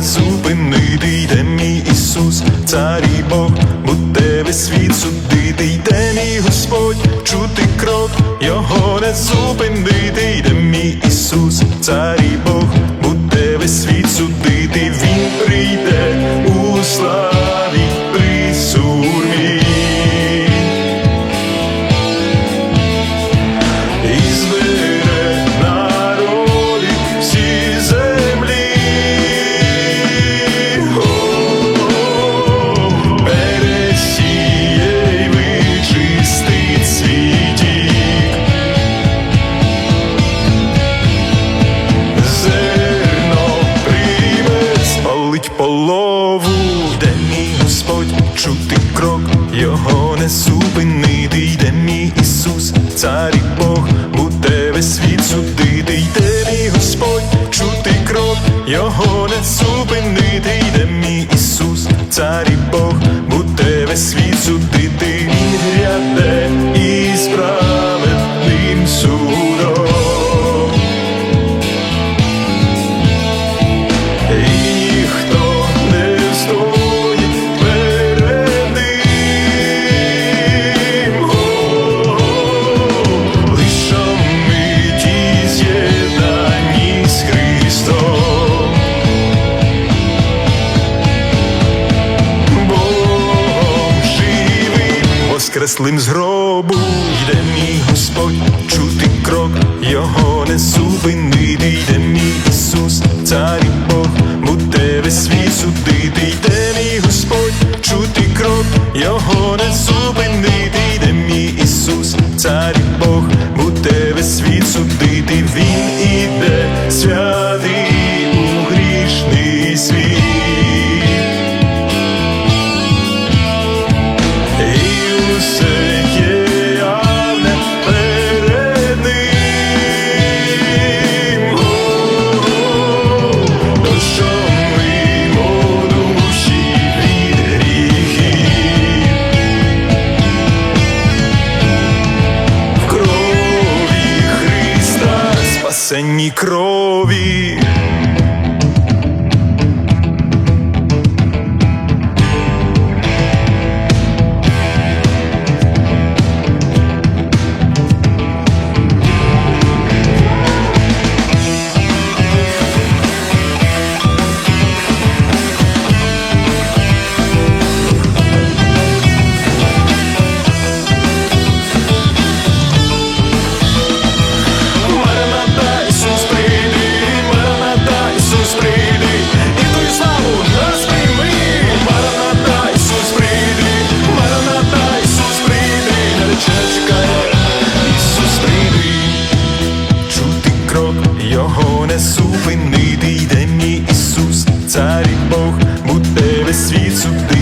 не йде мій Ісус, цар і Бог, буде весь світ судити, йде мій Господь, чути крок, його не зупинити, йде мій Ісус, цар і Бог, цар і Бог, буде тебе світ судити, йде мій Господь, чути крок, його не зупинити, йде мій Ісус, цар і Бог, буде тебе світ судити, воскреслим з гробу, йде мій Господь, чути крок, його не зупинити, йде мій Ісус, цар і Бог, буде весь свій судити, йде мій Господь, чути крок, його не зупинити, йде мій Ісус, цар і Бог, осенній крові. царі Бог, будь тебе світ судив.